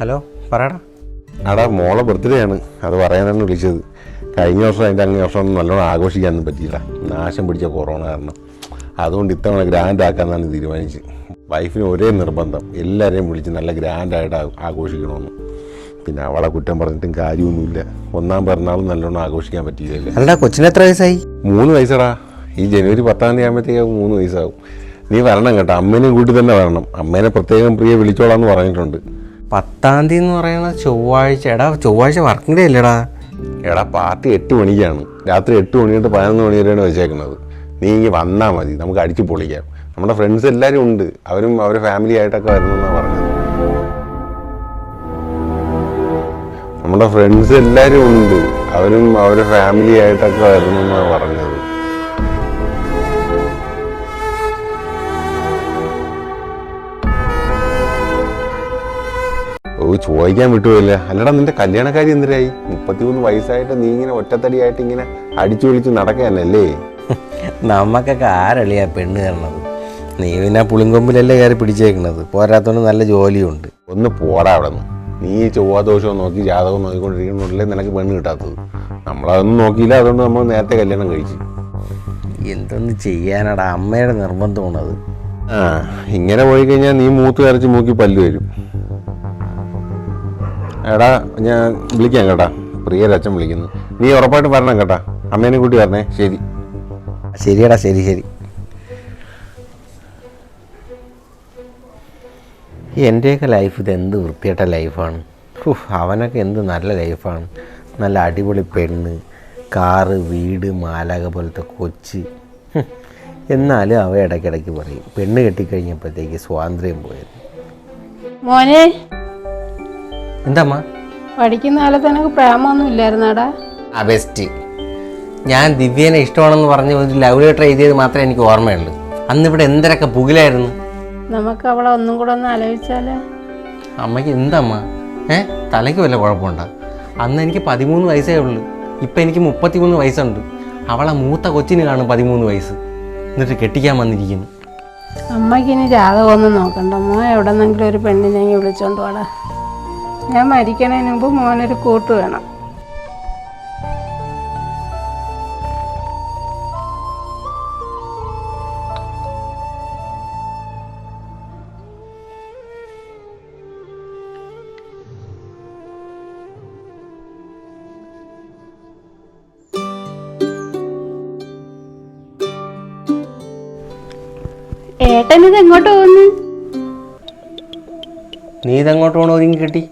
Hello പറയടാ. ആടാ മോളെ ബർത്ത്ഡേ ആണ്. അത് പറയാനാണ് വിളിച്ചത്. കഴിഞ്ഞ വർഷം അതിന്റെ അങ്ങേ വർഷം ഒന്നും നല്ലോണം ആഘോഷിക്കാനൊന്നും പറ്റിയില്ല. നാശം പിടിച്ച കൊറോണ കാരണം. അതുകൊണ്ട് ഇത്തവണ ഗ്രാൻഡ് ആക്കാമെന്നാണ് തീരുമാനിച്ചത് വൈഫിന് ഒരേ നിർബന്ധം. എല്ലാവരെയും വിളിച്ച് നല്ല ഗ്രാൻഡായിട്ട് ആഘോഷിക്കണമെന്ന് പിന്നെ അവളെ കുറ്റം പറഞ്ഞിട്ടും കാര്യമൊന്നുമില്ല. ഒന്നാം പിറന്നാളും നല്ലോണം ആഘോഷിക്കാൻ പറ്റിയില്ല അല്ലാ കൊച്ചിന് എത്ര വയസ്സായി? മൂന്ന് വയസ്സടാ. ഈ ജനുവരി പത്താം തീയതി ആകുമ്പോഴത്തേക്കും മൂന്ന് വയസ്സാവും. നീ വരണം കേട്ടോ. അമ്മേനെയും കൂട്ടി തന്നെ വരണം. അമ്മേനെ പ്രത്യേകം പ്രിയ വിളിച്ചോളാന്ന് പറഞ്ഞിട്ടുണ്ട്. പത്താം തീയതി എന്ന് പറയുന്ന ചൊവ്വാഴ്ച. എടാ ചൊവ്വാഴ്ച വർക്കിംഗ് ഡേ അല്ലേടാ. എടാ പാർട്ടി എട്ട് മണിക്കാണ്. രാത്രി എട്ട് മണി തൊട്ട് പതിനൊന്ന് മണി വരെയാണ് വെച്ചേക്കുന്നത്. നീ ഇങ്ങനെ വന്നാൽ മതി. നമുക്ക് അടിച്ചു പൊളിക്കാം. നമ്മുടെ ഫ്രണ്ട്സ് എല്ലാവരും ഉണ്ട്. അവരും അവരെ ഫാമിലി ആയിട്ടൊക്കെ വരുന്നെന്നാണ് പറഞ്ഞത്. നമ്മുടെ ഫ്രണ്ട്സ് എല്ലാവരും ഉണ്ട്. അവരും അവരെ ഫാമിലി ആയിട്ടൊക്കെ വരുന്നെന്നാണ് പറഞ്ഞത്. ഓ ചോദിക്കാൻ വിട്ടുപോയില്ല. അല്ലടാ നിന്റെ കല്യാണക്കാരി എന്തിനായി? മുപ്പത്തിമൂന്ന് വയസ്സായിട്ട് നീ ഇങ്ങനെ ഒറ്റത്തടിയായിട്ട് ഇങ്ങനെ അടിച്ചു വിളിച്ച് നടക്കാനല്ലേ നമുക്കൊക്കെ ആരളിയാ പെണ്ണ് കയറണത് നീ പിന്നെ പുളിങ്കൊമ്പിലല്ലേ കയറി പിടിച്ചേക്കണത്? പോരാത്തോണ്ട് നല്ല ജോലിയുണ്ട്. ഒന്ന് പോടാ അവിടെ നിന്ന് നീ ചൊവ്വാദോഷവും നോക്കി ജാതകവും നോക്കിക്കൊണ്ടിരിക്കുന്നുണ്ടല്ലേ നിനക്ക് പെണ്ണ് കിട്ടാത്തത്? നമ്മളതൊന്നും നോക്കിയില്ല അതുകൊണ്ട് നമ്മൾ നേരത്തെ കല്യാണം കഴിച്ചു. എന്തൊന്ന് ചെയ്യാനടാ അമ്മയുടെ നിർബന്ധമാണത്? ആ ഇങ്ങനെ പോയി കഴിഞ്ഞാൽ നീ മൂത്ത് കരച്ച് മൂക്കി പല്ല് വരും. എടാ ഞാൻ വിളിക്കാം കേട്ടാ. പ്രിയ അച്ഛൻ വിളിക്കുന്നു. നീ ഉറപ്പായിട്ട് വരണം കേട്ടാ. അമ്മേനെ കൂട്ടി വരണേ. ശരി. ശരിയടാ ശരി ശരി. എന്റെയൊക്കെ ലൈഫ് ഇത് എന്ത് വൃത്തിയായിട്ട ലൈഫാണ് അവനൊക്കെ എന്ത് നല്ല ലൈഫാണ് നല്ല അടിപൊളി പെണ്ണ് കാറ് വീട് മാലാക പോലത്തെ കൊച്ച്. എന്നാലും അവ ഇടയ്ക്കിടയ്ക്ക് പറയും പെണ്ണ് കെട്ടിക്കഴിഞ്ഞപ്പോഴത്തേക്ക് സ്വാതന്ത്ര്യം പോയത്. മോനെ എന്താമ്മ? പഠിക്കുന്ന കാലത്ത് എനിക്ക് പ്രേമൊന്നും ഇല്ലായിരുന്നാടാ. ആ ബെസ്റ്റ്. ഞാൻ ദിവ്യനെ ഇഷ്ടമാണെന്ന് പറഞ്ഞ് ഒരു ലവ് ലെറ്റർ എഴുതിയത് മാത്രമേ എനിക്ക് ഓർമ്മയുള്ളൂ. അന്ന് ഇവിടെ എന്തരൊക്കെ പുകിലായിരുന്നു? നമുക്ക് അവളെ ഒന്നും കൂടെ ഒന്ന് ആലോചിച്ചാലേ? അമ്മയ്ക്ക് എന്താമ്മ? ഏ? തലയ്ക്ക് വല്ല കുഴപ്പമുണ്ടോ? അന്ന് എനിക്ക് പതിമൂന്ന് വയസ്സേ ഉള്ളൂ. ഇപ്പം എനിക്ക് മുപ്പത്തിമൂന്ന് വയസ്സുണ്ട്. അവളെ മൂത്ത കൊച്ചിന് കാണും പതിമൂന്ന് വയസ്സ്. എന്നിട്ട് കെട്ടിക്കാൻ വന്നിരിക്കുന്നു. അമ്മയ്ക്ക് ഇനി ജാതകമൊന്നും നോക്കണ്ട. മോൻ എവിടെന്നെങ്കിലും ഒരു പെണ്ണിനെ വിളിച്ചോണ്ട് വാടാ. ഞാൻ മരിക്കണതിന് മുമ്പ് മോനൊരു കൂട്ട് വേണം. ഏട്ടനിത് എങ്ങോട്ട് പോകുന്നു? നീ ഇതെങ്ങോട്ട് പോകണോ ഒരുങ്ങി കെട്ടി.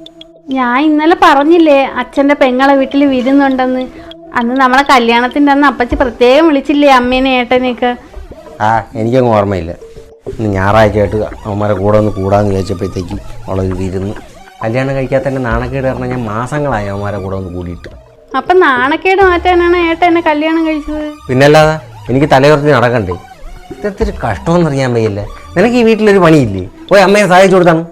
ഞാൻ ഇന്നലെ പറഞ്ഞില്ലേ അച്ഛന്റെ പെങ്ങളെ വീട്ടിൽ വിരുന്നുണ്ടെന്ന്. അന്ന് നമ്മളെ കല്യാണത്തിന്റെ അന്ന് അപ്പച്ചി പ്രത്യേകം വിളിച്ചില്ലേ അമ്മേനെ ഏട്ടനെയൊക്കെ. ആ എനിക്കങ്ങ് ഓർമ്മയില്ല. ഇന്ന് ഞായറാഴ്ച ആയിട്ട് അവന്മാരെ കൂടെ ഒന്ന് കൂടാന്ന് ചോദിച്ചപ്പോഴത്തേക്ക് അവളെ വിരുന്ന് കല്യാണം കഴിക്കാത്തതിന്റെ നാണക്കേട് കാരണം ഞാൻ മാസങ്ങളായി അവന്മാരെ കൂടെ ഒന്ന് കൂടിയിട്ട്. അപ്പം നാണക്കേട് മാറ്റാനാണ് ഏട്ടൻ എന്നെ കല്യാണം കഴിച്ചത്? പിന്നല്ലാതെ എനിക്ക് തലയുറത്തി നടക്കണ്ടേ? ഇത്തരത്തിൽ കഷ്ടമെന്ന് അറിയാൻ വയ്യല്ലേ? നിനക്ക് ഈ വീട്ടിലൊരു പണിയില്ലേ? പോയി അമ്മയെ സഹായിച്ചു കൊടുത്താണ്?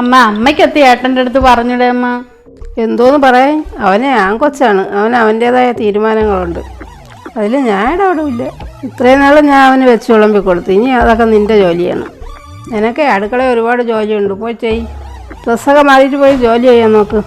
അമ്മ അമ്മയ്ക്കെത്തി ഏട്ടന്റെ അടുത്ത് പറഞ്ഞിടേ അമ്മ. എന്തോന്ന് പറയാൻ? അവനെ ഞാൻ കൊച്ചാണ് അവൻ അവന്റേതായ തീരുമാനങ്ങളുണ്ട് അതിൽ ഞാൻ ഇടപെടില്ല ഇത്രയും നാളും ഞാൻ അവന് വെച്ച് വിളമ്പി കൊടുത്തു. ഇനി അതൊക്കെ നിന്റെ ജോലിയാണ്. നിനക്ക് അടുക്കള ഒരുപാട് ജോലിയുണ്ട്. പോയി ചെയ് ഡ്രസ്സൊക്കെ മാറിയിട്ട് പോയി ജോലി ചെയ്യാൻ നോക്ക്.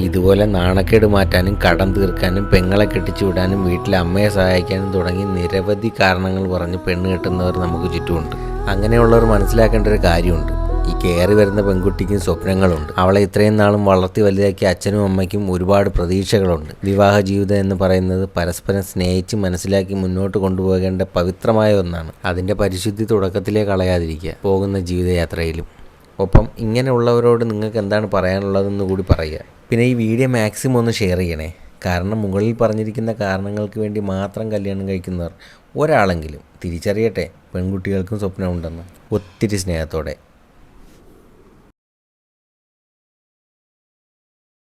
ഇതുപോലെ നാണക്കേട് മാറ്റാനും കടം തീർക്കാനും പെങ്ങളെ കെട്ടിച്ചു വിടാനും വീട്ടിലെ അമ്മയെ സഹായിക്കാനും തുടങ്ങി നിരവധി കാരണങ്ങൾ പറഞ്ഞ് പെണ്ണ് കെട്ടുന്നവർ നമുക്ക് ചുറ്റുമുണ്ട്. അങ്ങനെയുള്ളവർ മനസ്സിലാക്കേണ്ട ഒരു കാര്യമുണ്ട്. ഈ കയറി വരുന്ന പെൺകുട്ടിക്കും സ്വപ്നങ്ങളുണ്ട്. അവളെ ഇത്രയും നാളും വളർത്തി വലുതാക്കിയ അച്ഛനും അമ്മയ്ക്കും ഒരുപാട് പ്രതീക്ഷകളുണ്ട്. വിവാഹ ജീവിതം എന്ന് പറയുന്നത് പരസ്പരം സ്നേഹിച്ച് മനസ്സിലാക്കി മുന്നോട്ട് കൊണ്ടുപോകേണ്ട പവിത്രമായ ഒന്നാണ്. അതിന്റെ പരിശുദ്ധി തുടക്കത്തിലേ കളയാതിരിക്കുക. പോകുന്ന ജീവിതയാത്രയിലും. ഒപ്പം ഇങ്ങനെയുള്ളവരോട് നിങ്ങൾക്ക് എന്താണ് പറയാനുള്ളതെന്ന് കൂടി പറയുക. പിന്നെ ഈ വീഡിയോ മാക്സിമം ഒന്ന് ഷെയർ ചെയ്യണേ. കാരണം മുകളിൽ പറഞ്ഞിരിക്കുന്ന കാരണങ്ങൾക്ക് വേണ്ടി മാത്രം കല്യാണം കഴിക്കുന്നവർ ഒരാളെങ്കിലും തിരിച്ചറിയട്ടെ. പെൺകുട്ടികൾക്കും സ്വപ്നമുണ്ടെന്ന്. ഒത്തിരി സ്നേഹത്തോടെ.